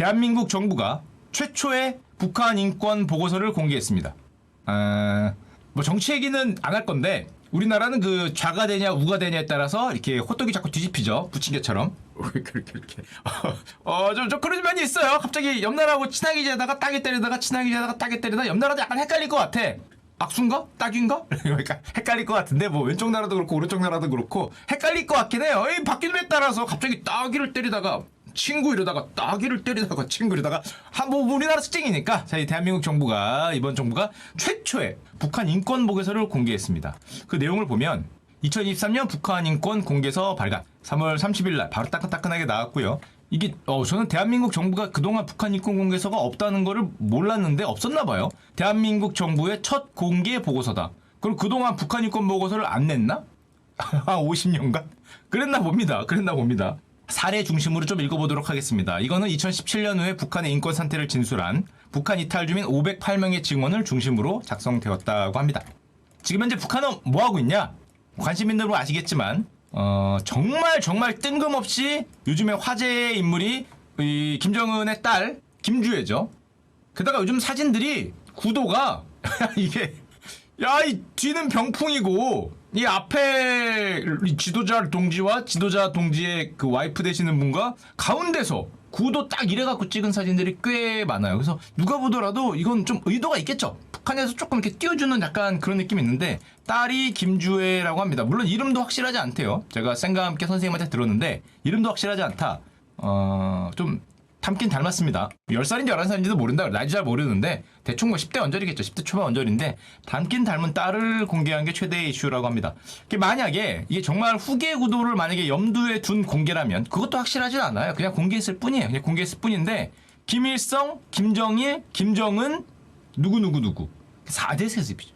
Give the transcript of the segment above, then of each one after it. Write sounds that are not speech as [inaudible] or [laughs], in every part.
대한민국 정부가 최초의 북한 인권 보고서를 공개했습니다. 아, 뭐 정치 얘기는 안 할 건데 우리나라는 그 좌가 되냐 우가 되냐에 따라서 이렇게 호떡이 자꾸 뒤집히죠. 부침개처럼. 그렇게 이렇게. 어좀 좀 그런 면이 있어요. 갑자기 옆 나라하고 친하게 지내다가 따게 때리다가 친하게 지내다가 따게 때리다 옆 나라도 약간 헷갈릴 것 같아. 악수인가 딱인가 [laughs] 그러니까 헷갈릴 것 같은데 뭐 왼쪽 나라도 그렇고 오른쪽 나라도 그렇고 헷갈릴 것 같긴 해요. 이 바뀌는 에 따라서 갑자기 따기를 때리다가 친구 이러다가 따기를 때리다가 친구 이러다가 한뭐 우리나라 특징이니까 저희 대한민국 정부가 이번 정부가 최초의 북한 인권 보고서를 공개했습니다. 그 내용을 보면 2023년 북한 인권 공개서 발간 3월 30일 날 바로 따끈따끈하게 나왔고요. 이게 어 저는 대한민국 정부가 그동안 북한 인권 공개서가 없다는 거를 몰랐는데 없었나 봐요. 대한민국 정부의 첫 공개 보고서다. 그럼 그동안 북한 인권 보고서를 안 냈나? [laughs] 한 50년간? 그랬나 봅니다. 그랬나 봅니다. 사례 중심으로 좀 읽어보도록 하겠습니다. 이거는 2017년 후에 북한의 인권 상태를 진술한 북한 이탈 주민 508명의 증언을 중심으로 작성되었다고 합니다. 지금 현재 북한은 뭐 하고 있냐? 관심 있는 분은 아시겠지만 어, 정말 정말 뜬금없이 요즘에 화제의 인물이 이 김정은의 딸 김주애죠. 게다가 요즘 사진들이 구도가 [laughs] 이게 야 이 뒤는 병풍이고 이 앞에 이 지도자 동지와 지도자 동지의 그 와이프 되시는 분과 가운데서 구도 딱 이래갖고 찍은 사진들이 꽤 많아요. 그래서 누가 보더라도 이건 좀 의도가 있겠죠. 북한에서 조금 이렇게 띄워주는 약간 그런 느낌이 있는데 딸이 김주애라고 합니다. 물론 이름도 확실하지 않대요. 제가 쌩과 함께 선생님한테 들었는데 이름도 확실하지 않다. 어 좀 닮긴 닮았습니다. 10살인지 11살인지도 모른다. 나이도 잘 모르는데 대충 뭐 10대 언저리겠죠. 10대 초반 언저리인데 닮긴 닮은 딸을 공개한 게 최대의 이슈라고 합니다. 만약에 이게 정말 후계 구도를 만약에 염두에 둔 공개라면 그것도 확실하진 않아요. 그냥 공개했을 뿐이에요. 그냥 공개했을 뿐인데 김일성, 김정일, 김정은 누구누구누구 4대 세습이죠.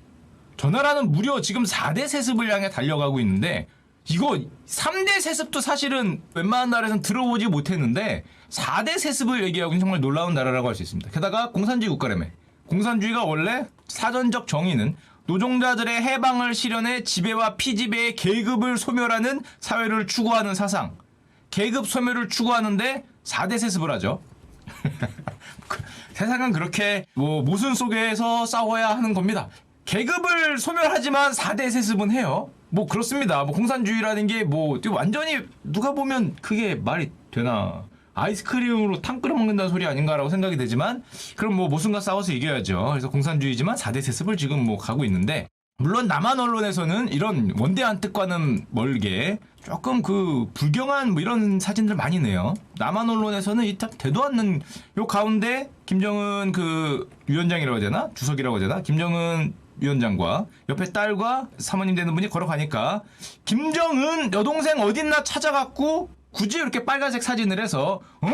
저 나라는 무려 지금 4대 세습을 향해 달려가고 있는데 이거 3대 세습도 사실은 웬만한 나라에서는 들어보지 못했는데 4대 세습을 얘기하고는 정말 놀라운 나라라고 할 수 있습니다. 게다가 공산주의 국가라며. 공산주의가 원래 사전적 정의는 노동자들의 해방을 실현해 지배와 피지배의 계급을 소멸하는 사회를 추구하는 사상. 계급 소멸을 추구하는데 4대 세습을 하죠. 그, [laughs] 세상은 그렇게 뭐 모순 속에서 싸워야 하는 겁니다. 계급을 소멸하지만 4대 세습은 해요. 뭐 그렇습니다. 뭐 공산주의라는 게 뭐 완전히 누가 보면 그게 말이 되나. 아이스크림으로 탕 끓여 먹는다는 소리 아닌가라고 생각이 되지만 그럼 뭐 모순과 싸워서 이겨야죠. 그래서 공산주의지만 4대 세습을 지금 뭐 가고 있는데 물론 남한 언론에서는 이런 원대한 뜻과는 멀게 조금 그 불경한 뭐 이런 사진들 많이 내요. 남한 언론에서는 이참 되도 않는 요 가운데 김정은 그 위원장이라고 해야 되나 주석이라고 해야 되나 김정은 위원장과 옆에 딸과 사모님 되는 분이 걸어가니까 김정은 여동생 어딨나 찾아갖고 굳이 이렇게 빨간색 사진을 해서 어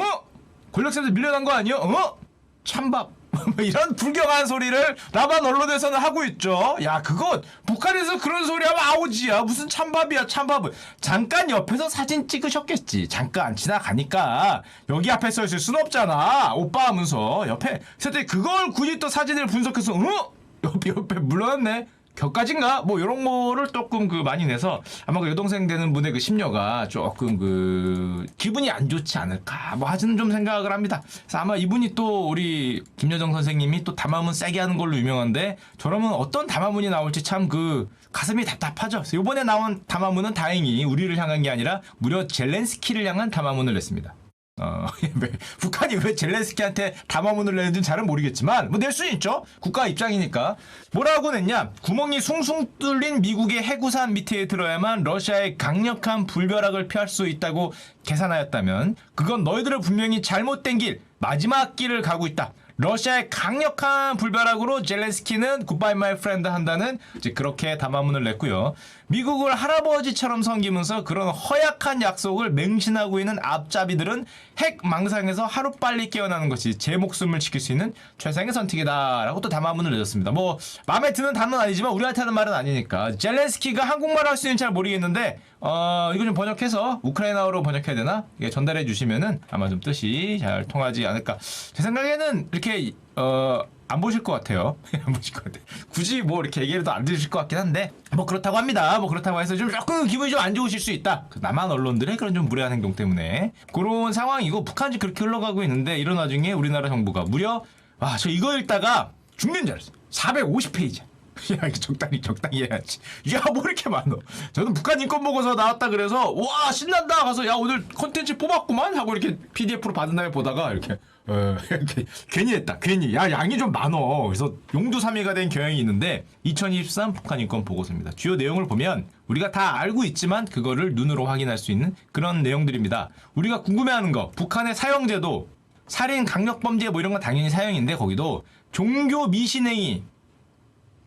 권력세에서 밀려난 거 아니요? 어 찬밥 뭐 [laughs] 이런 불경한 소리를 남한 언론에서는 하고 있죠. 야, 그거 북한에서 그런 소리 하면 아우지야. 무슨 찬밥이야, 찬밥은. 잠깐 옆에서 사진 찍으셨겠지. 잠깐 지나가니까 여기 앞에 서 있을 순 없잖아. 오빠 하면서 옆에. 그때 그걸 굳이 또 사진을 분석해서 어? 옆에 옆에 물러났네. 격까진가? 뭐 이런 거를 조금 그 많이 내서 아마 그 여동생 되는 분의 그 심려가 조금 그 기분이 안 좋지 않을까 뭐 하지는 좀 생각을 합니다. 그래서 아마 이분이 또 우리 김여정 선생님이 또 담화문 세게 하는 걸로 유명한데 저러면 어떤 담화문이 나올지 참 그 가슴이 답답하죠. 그래서 이번에 나온 담화문은 다행히 우리를 향한 게 아니라 무려 젤렌스키를 향한 담화문을 냈습니다. 어, [laughs] 왜, 북한이 왜 젤렌스키한테 담화문을 내는지는 잘은 모르겠지만, 뭐 낼수 있죠. 국가 입장이니까. 뭐라고 냈냐? 구멍이 숭숭 뚫린 미국의 해구산 밑에 들어야만 러시아의 강력한 불벼락을 피할 수 있다고 계산하였다면, 그건 너희들을 분명히 잘못된 길, 마지막 길을 가고 있다. 러시아의 강력한 불벼락으로 젤렌스키는 굿바이 마이 프렌드 한다는 이제 그렇게 담화문을 냈고요. 미국을 할아버지처럼 섬기면서 그런 허약한 약속을 맹신하고 있는 앞잡이들은 핵 망상에서 하루빨리 깨어나는 것이 제 목숨을 지킬 수 있는 최상의 선택이다라고 또 담화문을 내줬습니다. 뭐 마음에 드는 단어는 아니지만 우리한테 하는 말은 아니니까 젤렌스키가 한국말 할 수 있는지 잘 모르겠는데 어 이거 좀 번역해서 우크라이나어로 번역해야 되나? 이게 전달해 주시면은 아마 좀 뜻이 잘 통하지 않을까. 제 생각에는 이렇게 어, 안 보실 것 같아요. [laughs] 안 보실 것 같아요. 굳이 뭐 이렇게 얘기해도 안 들으실 것 같긴 한데 뭐 그렇다고 합니다. 뭐 그렇다고 해서 좀 조금 기분이 좀 안 좋으실 수 있다. 그 남한 언론들의 그런 좀 무례한 행동 때문에 그런 상황이고 북한이 그렇게 흘러가고 있는데 이런 와중에 우리나라 정부가 무려 와 저 이거 읽다가 죽는 줄 알았어. 450페이지. 야, 적당히, 적당히 해야지. 야, 뭐 이렇게 많어. 저는 북한 인권 보고서 나왔다 그래서, 와, 신난다! 가서, 야, 오늘 컨텐츠 뽑았구만? 하고 이렇게 PDF로 받은 다음에 보다가, 이렇게, 어, [laughs] 이렇게, 괜히 했다. 괜히. 야, 양이 좀 많어. 그래서 용두삼이가 된 경향이 있는데, 2023 북한 인권 보고서입니다. 주요 내용을 보면, 우리가 다 알고 있지만, 그거를 눈으로 확인할 수 있는 그런 내용들입니다. 우리가 궁금해하는 거, 북한의 사형제도, 살인, 강력범죄 뭐 이런 건 당연히 사형인데, 거기도, 종교 미신행위,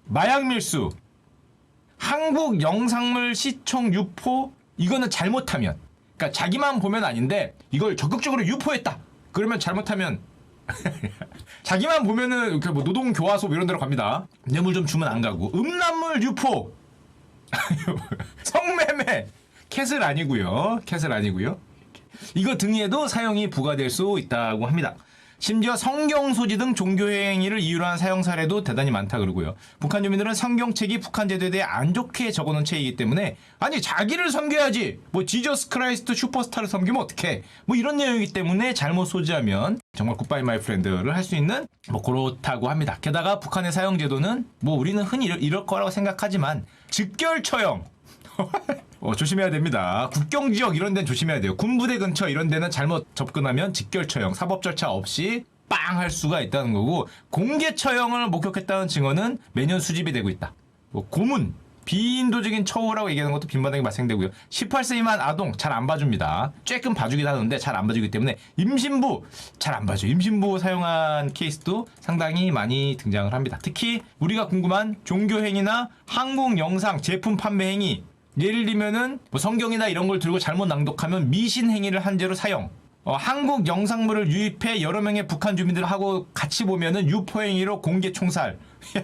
마약 밀수, 한국 영상물 시청 유포 이거는 잘못하면 그러니까 자기만 보면 아닌데 이걸 적극적으로 유포했다. 그러면 잘못하면 [laughs] 자기만 보면은 이렇게 뭐 노동 교화소 뭐 이런 데로 갑니다. 뇌물 좀 주면 안 가고 음란물 유포 [laughs] 성매매 캣을 아니고요. 캣을 아니고요. 이거 등에도 사형이 부과될 수 있다고 합니다. 심지어 성경 소지 등 종교 행위를 이유로 한 사형 사례도 대단히 많다 그러고요. 북한 주민들은 성경책이 북한 제도에 대해 안 좋게 적어놓은 책이기 때문에 아니 자기를 섬겨야지 뭐 지저스 크라이스트 슈퍼스타를 섬기면 어떡해 뭐 이런 내용이기 때문에 잘못 소지하면 정말 굿바이 마이 프렌드를 할 수 있는 뭐 그렇다고 합니다. 게다가 북한의 사형 제도는 뭐 우리는 흔히 이럴, 거라고 생각하지만 즉결 처형 [laughs] 어, 조심해야 됩니다. 국경 지역 이런 데는 조심해야 돼요. 군부대 근처 이런 데는 잘못 접근하면 직결 처형, 사법 절차 없이 빵 할 수가 있다는 거고 공개 처형을 목격했다는 증언은 매년 수집이 되고 있다. 뭐 고문, 비인도적인 처우라고 얘기하는 것도 빈번하게 발생되고요. 18세 미만 아동 잘 안 봐줍니다. 쬐끔 봐주긴 하는데 잘 안 봐주기 때문에 임신부 잘 안 봐줘. 임신부 사용한 케이스도 상당히 많이 등장을 합니다. 특히 우리가 궁금한 종교 행위나 한국 영상 제품 판매 행위 예를 들면은 뭐 성경이나 이런 걸 들고 잘못 낭독하면 미신 행위를 한 죄로 사형. 어, 한국 영상물을 유입해 여러 명의 북한 주민들하고 같이 보면은 유포 행위로 공개 총살. [laughs]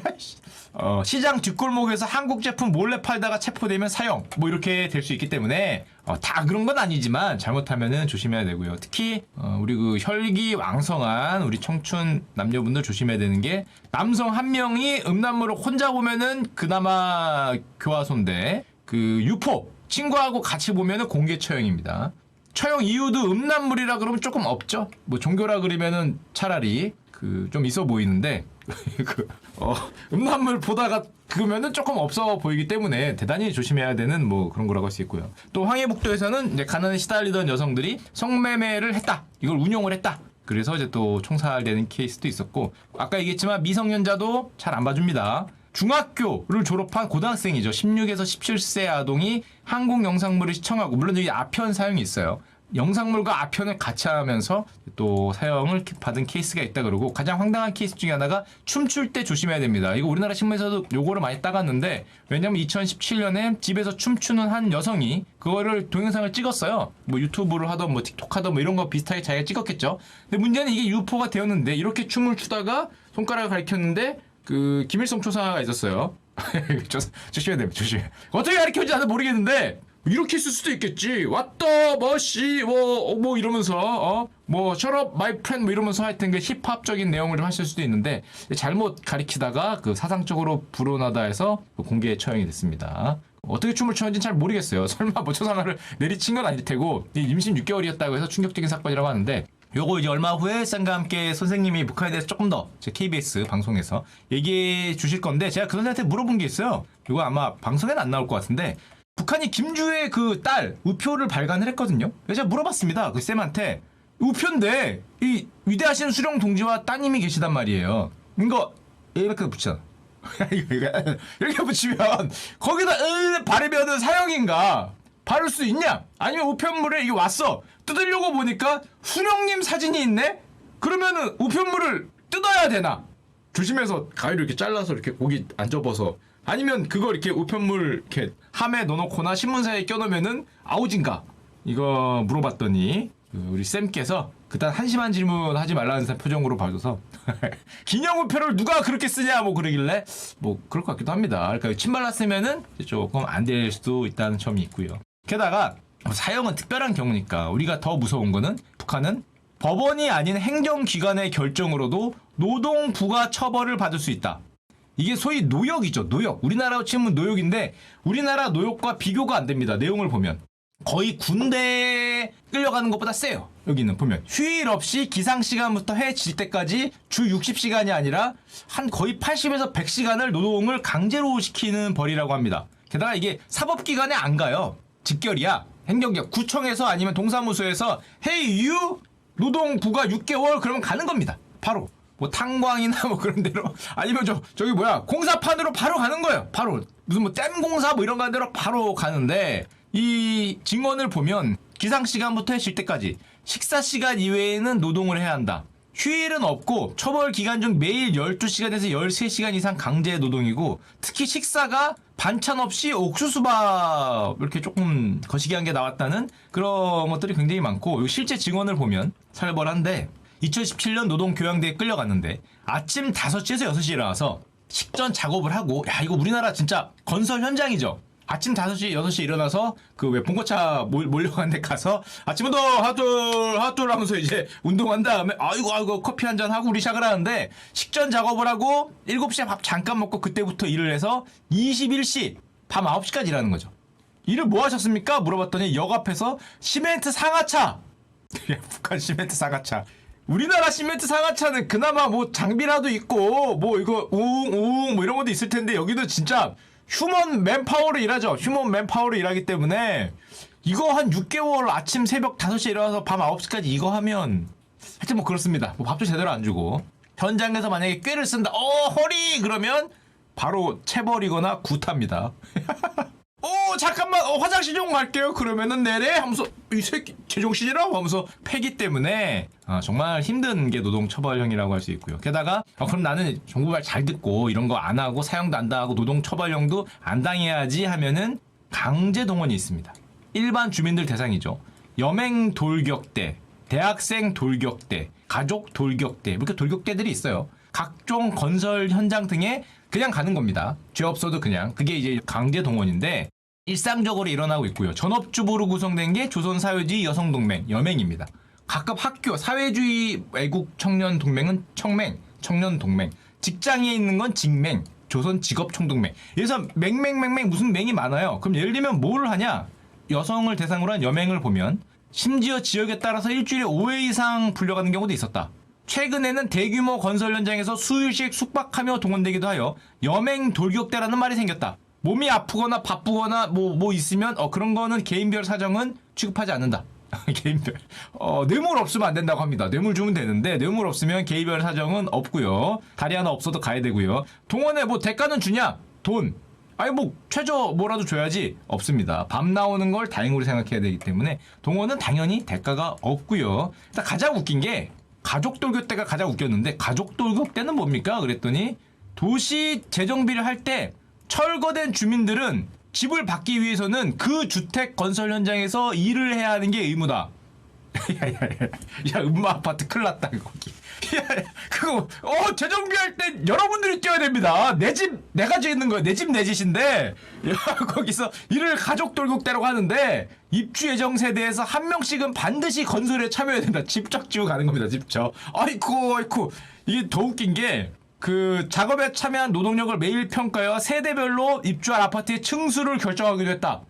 어, 시장 뒷골목에서 한국 제품 몰래 팔다가 체포되면 사형. 뭐 이렇게 될 수 있기 때문에 어, 다 그런 건 아니지만 잘못하면은 조심해야 되고요. 특히 어, 우리 그 혈기 왕성한 우리 청춘 남녀분들 조심해야 되는 게 남성 한 명이 음란물을 혼자 보면은 그나마 교화소인데 그 유포 친구하고 같이 보면은 공개 처형입니다. 처형 이유도 음란물이라 그러면 조금 없죠. 뭐 종교라 그러면은 차라리 그 좀 있어 보이는데 [laughs] 그 어, 음란물 보다가 그러면은 조금 없어 보이기 때문에 대단히 조심해야 되는 뭐 그런 거라고 할 수 있고요. 또 황해북도에서는 이제 가난에 시달리던 여성들이 성매매를 했다. 이걸 운용을 했다. 그래서 이제 또 총살되는 케이스도 있었고 아까 얘기했지만 미성년자도 잘 안 봐줍니다. 중학교를 졸업한 고등학생이죠. 16에서 17세 아동이 한국 영상물을 시청하고 물론 여기 아편 사용이 있어요. 영상물과 아편을 같이 하면서 또 사형을 받은 케이스가 있다 그러고 가장 황당한 케이스 중에 하나가 춤출 때 조심해야 됩니다. 이거 우리나라 신문에서도 요거를 많이 따갔는데 왜냐면 2017년에 집에서 춤추는 한 여성이 그거를 동영상을 찍었어요. 뭐 유튜브를 하던 뭐 틱톡 하던 뭐 이런 거 비슷하게 자기가 찍었겠죠. 근데 문제는 이게 유포가 되었는데 이렇게 춤을 추다가 손가락을 가리켰는데 그 김일성 초사가 있었어요. [laughs] 조, 조심해야 됩니다. 조심. 어떻게 가르쳤는지 나도 모르겠는데 이렇게 쓸 수도 있겠지. 왔다 뭐씨 뭐뭐 이러면서 어 뭐 셔럽 마이 프렌 뭐 이러면서 하여튼 그 힙합적인 내용을 좀 하실 수도 있는데 잘못 가리키다가 그 사상적으로 불온하다 해서 그 공개 처형이 됐습니다. 어떻게 춤을 췄는지 잘 모르겠어요. [laughs] 설마 뭐 초상화를 내리친 건 아닐 테고 이 임신 6개월이었다고 해서 충격적인 사건이라고 하는데 요거 이제 얼마 후에 쌤과 함께 선생님이 북한에 대해서 조금 더 제 KBS 방송에서 얘기해 주실 건데 제가 그 선생한테 물어본 게 있어요. 이거 아마 방송에는 안 나올 것 같은데 북한이 김주의 그 딸 우표를 발간을 했거든요. 제가 물어봤습니다. 그 쌤한테 우표인데 이 위대하신 수령 동지와 따님이 계시단 말이에요. 이거 이렇게 붙여. [laughs] 이렇게 붙이면 거기다 으 바르면은 사형인가? 바를 수 있냐? 아니면 우편물에 이게 왔어. 뜯으려고 보니까 수령님 사진이 있네? 그러면은 우편물을 뜯어야 되나? 조심해서 가위로 이렇게 잘라서 이렇게 고기 안 접어서 아니면 그거 이렇게 우편물 이렇게 함에 넣어놓거나 신문사에 껴놓으면은 아우진가? 이거 물어봤더니 그 우리 쌤께서 그딴 한심한 질문 하지 말라는 표정으로 봐줘서 [laughs] 기념 우표를 누가 그렇게 쓰냐 뭐 그러길래 뭐 그럴 것 같기도 합니다. 그러니까 침 발랐으면은 조금 안 될 수도 있다는 점이 있고요. 게다가 사형은 특별한 경우니까 우리가 더 무서운 거는 북한은 법원이 아닌 행정기관의 결정으로도 노동부가 처벌을 받을 수 있다. 이게 소위 노역이죠. 노역. 우리나라로 치면 노역인데 우리나라 노역과 비교가 안 됩니다. 내용을 보면. 거의 군대에 끌려가는 것보다 세요. 여기는 보면 휴일 없이 기상 시간부터 해 질 때까지 주 60시간이 아니라 한 거의 80에서 100시간을 노동을 강제로 시키는 벌이라고 합니다. 게다가 이게 사법기관에 안 가요. 직결이야. 행정기관 구청에서 아니면 동사무소에서 헤이 유 노동부가 6개월 그러면 가는 겁니다. 바로 뭐 탄광이나 [laughs] 뭐 그런 데로 아니면 저 저기 뭐야 공사판으로 바로 가는 거예요. 바로 무슨 뭐 댐 공사 뭐 이런 거 데로 바로 가는데 이 증언을 보면 기상 시간부터 해질 때까지 식사 시간 이외에는 노동을 해야 한다. 휴일은 없고 처벌 기간 중 매일 12시간에서 13시간 이상 강제 노동이고 특히 식사가 반찬 없이 옥수수밥 이렇게 조금 거시기한 게 나왔다는 그런 것들이 굉장히 많고 실제 증언을 보면 살벌한데 2017년 노동교양대에 끌려갔는데 아침 5시에서 6시에 일어나서 식전 작업을 하고 야 이거 우리나라 진짜 건설 현장이죠. 아침 5시, 6시에 일어나서 그 왜 봉고차 몰- 몰려가는 데 가서 아침부터 하둘, 하둘 하면서 이제 운동한 다음에 아이고, 아이고, 커피 한 잔 하고 우리 시작을 하는데 식전 작업을 하고 7시에 밥 잠깐 먹고 그때부터 일을 해서 21시, 밤 9시까지 일하는 거죠. 일을 뭐 하셨습니까? 물어봤더니 역 앞에서 시멘트 상하차! 야, [laughs] 북한 시멘트 상하차. 우리나라 시멘트 상하차는 그나마 뭐 장비라도 있고 뭐 이거 우웅 뭐 이런 것도 있을 텐데 여기도 진짜 휴먼 맨파워로 일하죠. 휴먼 맨파워로 일하기 때문에 이거 한 6개월 아침 새벽 5시에 일어나서 밤 9시까지 이거 하면 하여튼 뭐 그렇습니다. 뭐 밥도 제대로 안 주고 현장에서 만약에 꾀를 쓴다. 어 허리 그러면 바로 체벌이거나 구타입니다. [laughs] 오 잠깐만. 어, 화장실 좀 갈게요. 그러면은 내래? 하면서 이 새끼 제정신이라고? 하면서 패기 때문에. 아, 정말 힘든 게 노동처벌형이라고 할 수 있고요. 게다가 어, 그럼 나는 정부 말 잘 듣고 이런 거 안 하고 사형도 안 당하고 노동처벌형도 안 당해야지 하면은 강제 동원이 있습니다. 일반 주민들 대상이죠. 여맹 돌격대 대학생 돌격대 가족 돌격대 이렇게 돌격대들이 있어요. 각종 건설 현장 등에 그냥 가는 겁니다. 죄 없어도 그냥. 그게 이제 강제 동원인데 일상적으로 일어나고 있고요. 전업주부로 구성된 게 조선사회주의 여성동맹, 여맹입니다. 각급 학교, 사회주의 애국 청년 동맹은 청맹, 청년 동맹. 직장에 있는 건 직맹, 조선 직업 총동맹. 그래서 맹맹맹맹 무슨 맹이 많아요. 그럼 예를 들면 뭘 하냐? 여성을 대상으로 한 여맹을 보면 심지어 지역에 따라서 일주일에 5회 이상 불려가는 경우도 있었다. 최근에는 대규모 건설 현장에서 수일씩 숙박하며 동원되기도 하여 여맹 돌격대라는 말이 생겼다. 몸이 아프거나 바쁘거나 뭐, 뭐 있으면 어, 그런 거는 개인별 사정은 취급하지 않는다. [laughs] 개인별. 어, 뇌물 없으면 안 된다고 합니다. 뇌물 주면 되는데 뇌물 없으면 개인별 사정은 없고요. 다리 하나 없어도 가야 되고요. 동원에 뭐 대가는 주냐? 돈. 아니 뭐 최저 뭐라도 줘야지 없습니다. 밤 나오는 걸 다행으로 생각해야 되기 때문에 동원은 당연히 대가가 없고요. 일단 가장 웃긴 게 가족 돌격 때가 가장 웃겼는데 가족 돌격 때는 뭡니까? 그랬더니 도시 재정비를 할 때 철거된 주민들은 집을 받기 위해서는 그 주택 건설 현장에서 일을 해야 하는 게 의무다. [laughs] 야야야, 야 음마 아파트 큰일 났다 거기. [laughs] 야, 그거 어 재정비할 때 여러분들이 뛰어야 됩니다. 내 집 내가 짓는 거야. 내 집 내 짓인데 [laughs] 야 거기서 일을 가족 돌격대라고 하는데 입주 예정 세대에서 한 명씩은 반드시 건설에 참여해야 된다. 집적 지고 가는 겁니다. 집적. 아이쿠 아이쿠 이게 더 웃긴 게. 그 작업에 참여한 노동력을 매일 평가하여 세대별로 입주할 아파트의 층수를 결정하기로 했다.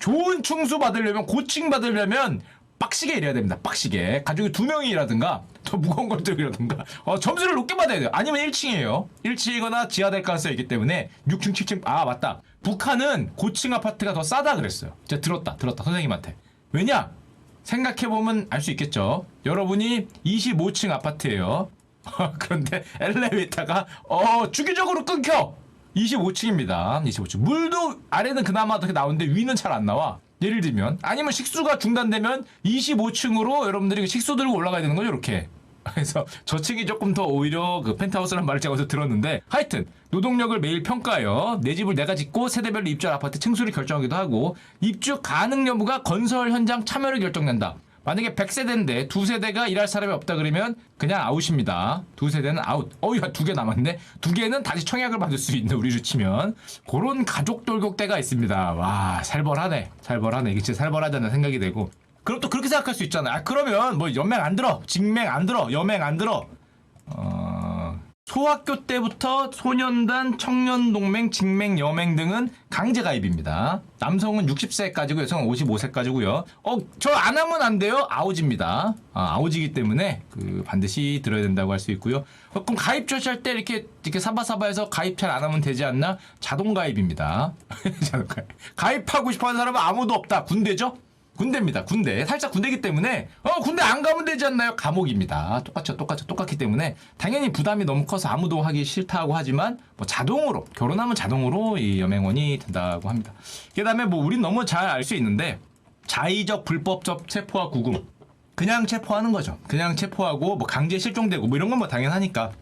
좋은 층수 받으려면 고층 받으려면 빡시게 일해야 됩니다. 빡시게 가족이 두 명이라든가 더 무거운 것들이라든가 어, 점수를 높게 받아야 돼요. 아니면 1층이에요. 1층이거나 지하 될 가능성이 있기 때문에 6층, 7층 아 맞다. 북한은 고층 아파트가 더 싸다 그랬어요. 제가 들었다, 들었다 선생님한테. 왜냐? 생각해 보면 알 수 있겠죠. 여러분이 25층 아파트예요. [laughs] 그런데 엘리베이터가 어 주기적으로 끊겨. 25층입니다. 25층. 물도 아래는 그나마 어떻게 나오는데 위는 잘 안 나와. 예를 들면 아니면 식수가 중단되면 25층으로 여러분들이 식수 들고 올라가야 되는 거죠, 이렇게. [laughs] 그래서 저층이 조금 더 오히려 그 펜트하우스라는 말을 제가 어디서 들었는데 하여튼 노동력을 매일 평가하여 내 집을 내가 짓고 세대별로 입주할 아파트 층수를 결정하기도 하고 입주 가능 여부가 건설 현장 참여를 결정된다. 만약에 100세대인데 두 세대가 일할 사람이 없다 그러면 그냥 아웃입니다. 두 세대는 아웃. 어이야 두 개 남았네. 두 개는 다시 청약을 받을 수 있는 우리로 치면 그런 가족 돌격대가 있습니다. 와 살벌하네. 살벌하네. 이게 진짜 살벌하다는 생각이 되고 그럼 또 그렇게 생각할 수 있잖아. 아, 그러면 뭐 연맹 안 들어, 직맹 안 들어, 여맹 안 들어. 어, 소학교 때부터 소년단, 청년동맹, 직맹, 여맹 등은 강제 가입입니다. 남성은 60세까지고 여성은 55세까지고요. 어, 저 안 하면 안 돼요? 아우지입니다. 아, 아우지기 때문에 그 반드시 들어야 된다고 할 수 있고요. 어, 그럼 가입 조치할 때 이렇게 이렇게 사바사바해서 가입 잘 안 하면 되지 않나? 자동 가입입니다. [laughs] 가입하고 싶어하는 사람은 아무도 없다. 군대죠? 군대입니다. 군대. 살짝 군대기 때문에 어 군대 안 가면 되지 않나요? 감옥입니다. 똑같죠. 똑같죠. 똑같기 때문에 당연히 부담이 너무 커서 아무도 하기 싫다고 하지만 뭐 자동으로 결혼하면 자동으로 이 여맹원이 된다고 합니다. 그다음에 뭐 우린 너무 잘 알 수 있는데 자의적 불법적 체포와 구금 그냥 체포하는 거죠. 그냥 체포하고 뭐 강제 실종되고 뭐 이런 건 뭐 당연하니까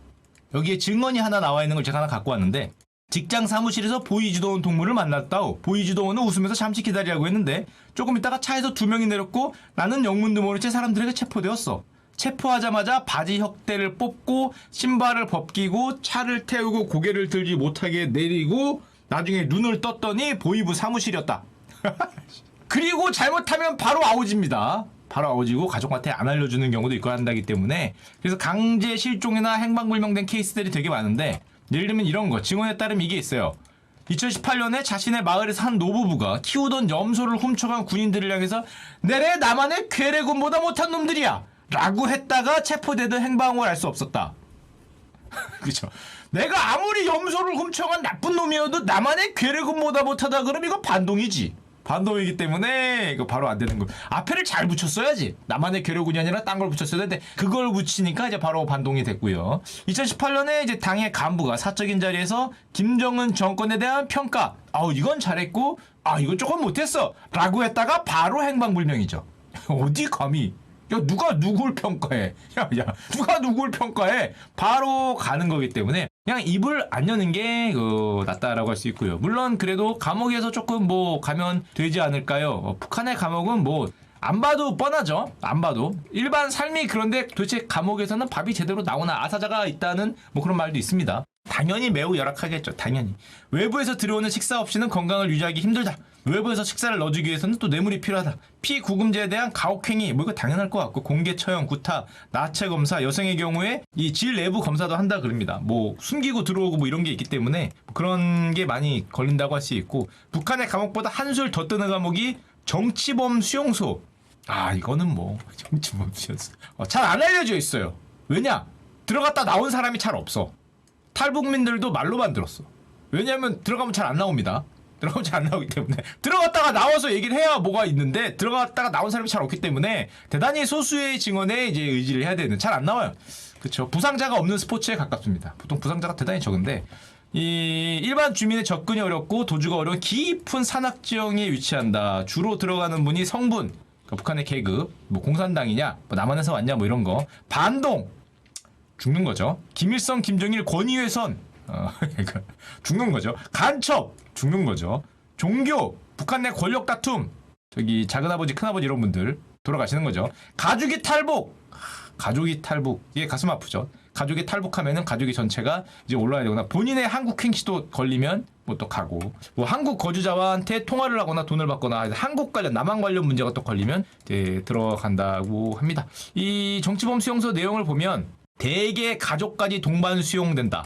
여기에 증언이 하나 나와 있는 걸 제가 하나 갖고 왔는데 직장 사무실에서 보이지도 않은 동물을 만났다오. 보이지도 않은 웃으면서 잠시 기다리라고 했는데 조금 있다가 차에서 두 명이 내렸고 나는 영문도 모른 채 사람들에게 체포되었어. 체포하자마자 바지 혁대를 뽑고 신발을 벗기고 차를 태우고 고개를 들지 못하게 내리고 나중에 눈을 떴더니 보이부 사무실이었다. [laughs] 그리고 잘못하면 바로 아우지입니다. 바로 아우지고 가족한테 안 알려주는 경우도 있고 한다기 때문에 그래서 강제 실종이나 행방불명된 케이스들이 되게 많은데 예를 들면 이런 거 증언에 따르면 이게 있어요. 2018년에 자신의 마을에서 한 노부부가 키우던 염소를 훔쳐간 군인들을 향해서 내래 나만의 괴뢰군보다 못한 놈들이야 라고 했다가 체포되던 행방을 알 수 없었다. [laughs] 그죠. 내가 아무리 염소를 훔쳐간 나쁜 놈이어도 나만의 괴뢰군보다 못하다 그럼 이거 반동이지. 반동이기 때문에 이거 바로 안 되는 거. 앞에를 잘 붙였어야지. 나만의 괴뢰군이 아니라 딴 걸 붙였어야 되는데 그걸 붙이니까 이제 바로 반동이 됐고요. 2018년에 이제 당의 간부가 사적인 자리에서 김정은 정권에 대한 평가. 아우 이건 잘했고 아 이건 조금 못했어.라고 했다가 바로 행방불명이죠. [laughs] 어디 감히 야 누가 누굴 평가해? 야, 야 누가 누굴 평가해? 바로 가는 거기 때문에 그냥 입을 안 여는 게 그, 낫다라고 할 수 있고요. 물론 그래도 감옥에서 조금 뭐 가면 되지 않을까요? 어, 북한의 감옥은 뭐 안 봐도 뻔하죠. 안 봐도 일반 삶이 그런데 도대체 감옥에서는 밥이 제대로 나오나 아사자가 있다는 뭐 그런 말도 있습니다. 당연히 매우 열악하겠죠. 당연히 외부에서 들어오는 식사 없이는 건강을 유지하기 힘들다. 외부에서 식사를 넣어주기 위해서는 또 뇌물이 필요하다. 피구금제에 대한 가혹행위, 뭐 이거 당연할 것 같고 공개 처형, 구타, 나체 검사, 여성의 경우에 이 질 내부 검사도 한다 그럽니다. 뭐 숨기고 들어오고 뭐 이런 게 있기 때문에 그런 게 많이 걸린다고 할 수 있고 북한의 감옥보다 한술 더 뜨는 감옥이 정치범 수용소. 아 이거는 뭐 [laughs] 정치범 수용소. 어, 잘 안 알려져 있어요. 왜냐? 들어갔다 나온 사람이 잘 없어. 탈북민들도 말로 만 들었어. 왜냐하면 들어가면 잘 안 나옵니다. 들어가면 잘 안 나오기 때문에 들어갔다가 나와서 얘기를 해야 뭐가 있는데 들어갔다가 나온 사람이 잘 없기 때문에 대단히 소수의 증언에 이제 의지를 해야 되는 잘 안 나와요. 그렇죠. 부상자가 없는 스포츠에 가깝습니다. 보통 부상자가 대단히 적은데 이 일반 주민의 접근이 어렵고 도주가 어려운 깊은 산악 지형에 위치한다. 주로 들어가는 분이 성분, 그러니까 북한의 계급, 뭐 공산당이냐, 뭐 남한에서 왔냐, 뭐 이런 거 반동, 죽는 거죠. 김일성, 김정일 권위훼손 어, [laughs] 그러니까 죽는 거죠. 간첩 죽는 거죠. 종교 북한 내 권력 다툼 저기 작은 아버지 큰 아버지 이런 분들 돌아가시는 거죠. 가족이 탈북 하, 가족이 탈북 이게 가슴 아프죠. 가족이 탈북하면은 가족이 전체가 이제 올라야 되거나 본인의 한국 행시도 걸리면 뭐 또 가고 뭐 한국 거주자한테 통화를 하거나 돈을 받거나 한국 관련 남한 관련 문제가 또 걸리면 이제 들어간다고 합니다. 이 정치범 수용소 내용을 보면 대개 가족까지 동반 수용된다.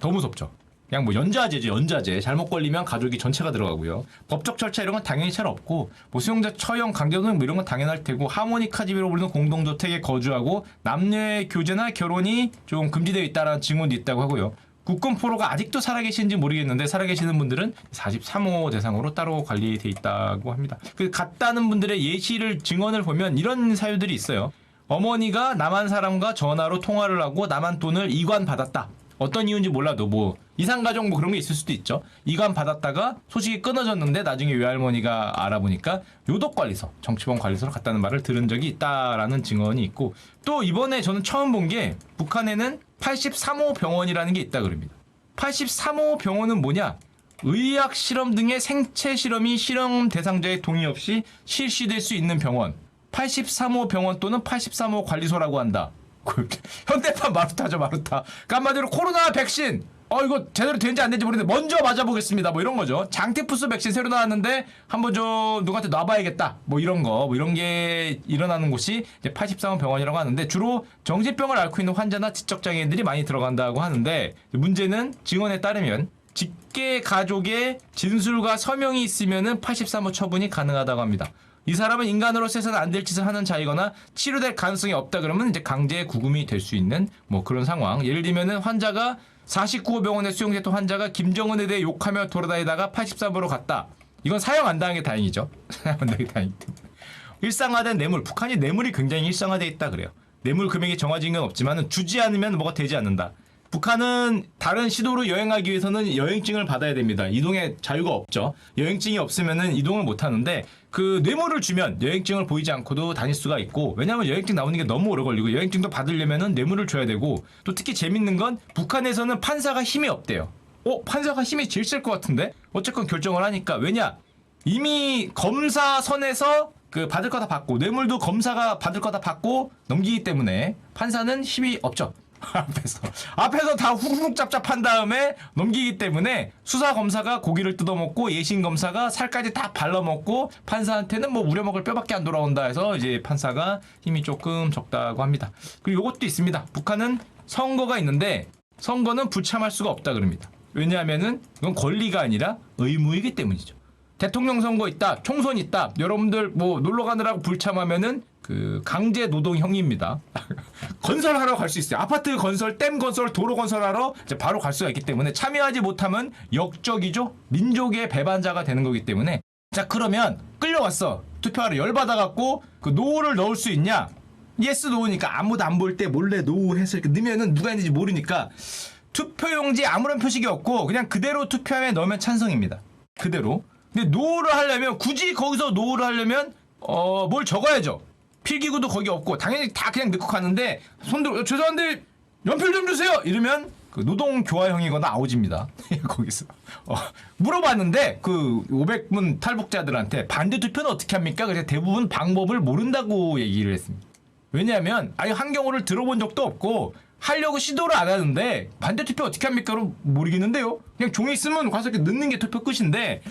더 무섭죠. 그냥 뭐 연좌제죠, 연좌제. 잘못 걸리면 가족이 전체가 들어가고요. 법적 절차 이런 건 당연히 잘 없고, 뭐 수용자 처형, 강제노동 뭐 이런 건 당연할 테고, 하모니카 집이로 부르는 공동주택에 거주하고, 남녀의 교제나 결혼이 좀 금지되어 있다라는 증언도 있다고 하고요. 국군 포로가 아직도 살아계신지 모르겠는데 살아계시는 분들은 43호 대상으로 따로 관리돼 있다고 합니다. 그 갔다는 분들의 예시를 증언을 보면 이런 사유들이 있어요. 어머니가 남한 사람과 전화로 통화를 하고 남한 돈을 이관 받았다. 어떤 이유인지 몰라도 뭐 이상가족 뭐 그런 게 있을 수도 있죠. 이관 받았다가 소식이 끊어졌는데 나중에 외할머니가 알아보니까 요독관리소, 정치범 관리소로 갔다는 말을 들은 적이 있다라는 증언이 있고 또 이번에 저는 처음 본 게 북한에는 83호 병원이라는 게 있다 그럽니다. 83호 병원은 뭐냐? 의학 실험 등의 생체 실험이 실험 대상자의 동의 없이 실시될 수 있는 병원. 83호 병원 또는 83호 관리소라고 한다. 현대판 마루타죠 마루타. 그러니까 한마디로 코로나 백신 어 이거 제대로 되는지 안 되는지 모르겠는데 먼저 맞아보겠습니다. 뭐 이런 거죠. 장테푸스 백신 새로 나왔는데 한번 저 누구한테 놔봐야겠다. 뭐 이런 거, 뭐 이런 게 일어나는 곳이 이제 83원 병원이라고 하는데 주로 정신병을 앓고 있는 환자나 지적 장애인들이 많이 들어간다고 하는데 문제는 증언에 따르면 직계 가족의 진술과 서명이 있으면은 83호 처분이 가능하다고 합니다. 이 사람은 인간으로서 해서는 안 될 짓을 하는 자이거나 치료될 가능성이 없다 그러면 이제 강제 구금이 될 수 있는 뭐 그런 상황. 예를 들면은 환자가 49호 병원에 수용됐던 환자가 김정은에 대해 욕하며 돌아다니다가 83으로 갔다. 이건 사형 안 당한 게 다행이죠. [laughs] 사형 안 당한 게 때문에. 일상화된 뇌물, 북한이 뇌물이 굉장히 일상화돼 있다 그래요. 뇌물 금액이 정해진 건 없지만 주지 않으면 뭐가 되지 않는다. 북한은 다른 시도로 여행하기 위해서는 여행증을 받아야 됩니다. 이동의 자유가 없죠. 여행증이 없으면은 이동을 못 하는데 그 뇌물을 주면 여행증을 보이지 않고도 다닐 수가 있고 왜냐하면 여행증 나오는 게 너무 오래 걸리고 여행증도 받으려면은 뇌물을 줘야 되고 또 특히 재밌는 건 북한에서는 판사가 힘이 없대요. 어 판사가 힘이 제일 셀 것 같은데 어쨌건 결정을 하니까 왜냐 이미 검사 선에서 그 받을 거 다 받고 뇌물도 검사가 받을 거 다 받고 넘기기 때문에 판사는 힘이 없죠. [laughs] 앞에서 앞에서 다 후룩 짭짭한 다음에 넘기기 때문에 수사 검사가 고기를 뜯어먹고 예심 검사가 살까지 다 발라먹고 판사한테는 뭐 우려먹을 뼈밖에 안 돌아온다 해서 이제 판사가 힘이 조금 적다고 합니다. 그리고 이것도 있습니다. 북한은 선거가 있는데 선거는 불참할 수가 없다 그럽니다. 왜냐하면은 이건 권리가 아니라 의무이기 때문이죠. 대통령 선거 있다, 총선 있다. 여러분들 뭐 놀러 가느라고 불참하면은 그 강제 노동형입니다. [laughs] 건설하러 갈 수 있어요. 아파트 건설, 댐 건설, 도로 건설하러 이제 바로 갈 수가 있기 때문에 참여하지 못하면 역적이죠. 민족의 배반자가 되는 거기 때문에 자 그러면 끌려왔어. 투표하러 열받아 갖고 그 노를 넣을 수 있냐? 예스 노우니까 아무도 안 볼 때 몰래 노우 해서 이렇게 넣으면은 누가 했는지 모르니까 투표용지 아무런 표식이 없고 그냥 그대로 투표함에 넣으면 찬성입니다. 그대로. 근데 노를 하려면 굳이 거기서 노를 하려면 어 뭘 적어야죠. 필기구도 거기 없고 당연히 다 그냥 넣고 가는데 손들 어, 죄송한데 연필 좀 주세요. 이러면 그 노동 교화형이거나 아우지입니다. [laughs] 거기서 어, 물어봤는데 그 500분 탈북자들한테 반대 투표는 어떻게 합니까? 그래서 대부분 방법을 모른다고 얘기를 했습니다. 왜냐하면 아예 한경호를 들어본 적도 없고 하려고 시도를 안 하는데 반대 투표 어떻게 합니까? 그럼 모르겠는데요. 그냥 종이 있으면 가서 이렇게 넣는 게 투표 끝인데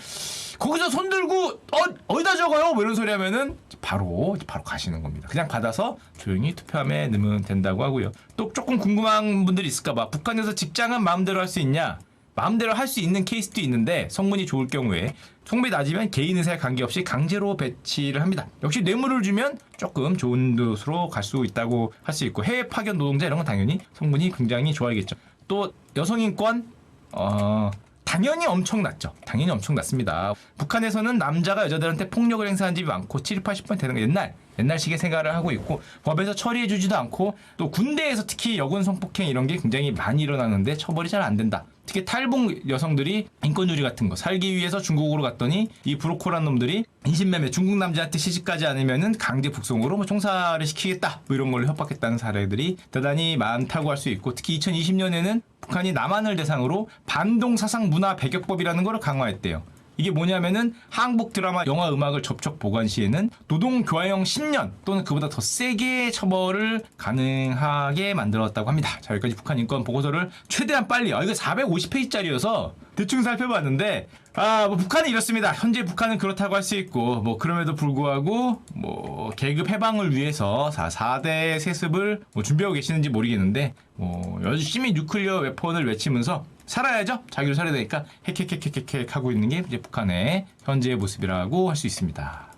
거기서 손 들고 어 어디다 적어요? 뭐 이런 소리 하면은 바로 바로 가시는 겁니다. 그냥 받아서 조용히 투표함에 넣으면 된다고 하고요. 또 조금 궁금한 분들이 있을까 봐 북한에서 직장은 마음대로 할 수 있냐? 마음대로 할 수 있는 케이스도 있는데 성분이 좋을 경우에 성분이 낮으면 개인 의사에 관계없이 강제로 배치를 합니다. 역시 뇌물을 주면 조금 좋은 곳으로 갈 수 있다고 할 수 있고 해외 파견 노동자 이런 건 당연히 성분이 굉장히 좋아야겠죠. 또 여성 인권 어 당연히 엄청 낮죠. 당연히 엄청 낮습니다. 북한에서는 남자가 여자들한테 폭력을 행사한 집이 많고 7, 80% 되는 거 옛날 옛날식의 생활을 하고 있고 법에서 처리해주지도 않고 또 군대에서 특히 여군 성폭행 이런 게 굉장히 많이 일어나는데 처벌이 잘 안 된다. 특히 탈북 여성들이 인권유리 같은 거 살기 위해서 중국으로 갔더니 이 브로콜한 놈들이 인신매매 중국 남자한테 시집가지 않으면은 강제 북송으로 뭐 총사를 시키겠다 뭐 이런 걸로 협박했다는 사례들이 대단히 많다고 할 수 있고 특히 2020년에는 북한이 남한을 대상으로 반동 사상 문화 배격법이라는 걸 강화했대요. 이게 뭐냐면은 한국 드라마, 영화, 음악을 접촉 보관 시에는 노동 교화형 10년 또는 그보다 더 세게 처벌을 가능하게 만들었다고 합니다. 자 여기까지 북한 인권 보고서를 최대한 빨리 아 이거 450페이지짜리여서 대충 살펴봤는데 아 뭐 북한은 이렇습니다. 현재 북한은 그렇다고 할 수 있고 뭐 그럼에도 불구하고 뭐 계급 해방을 위해서 4, 4대 세습을 뭐 준비하고 계시는지 모르겠는데 뭐 열심히 뉴클리어 웨폰을 외치면서 살아야죠. 자기를 살아야 되니까 핵핵핵핵핵 하고 있는 게 이제 북한의 현재의 모습이라고 할 수 있습니다.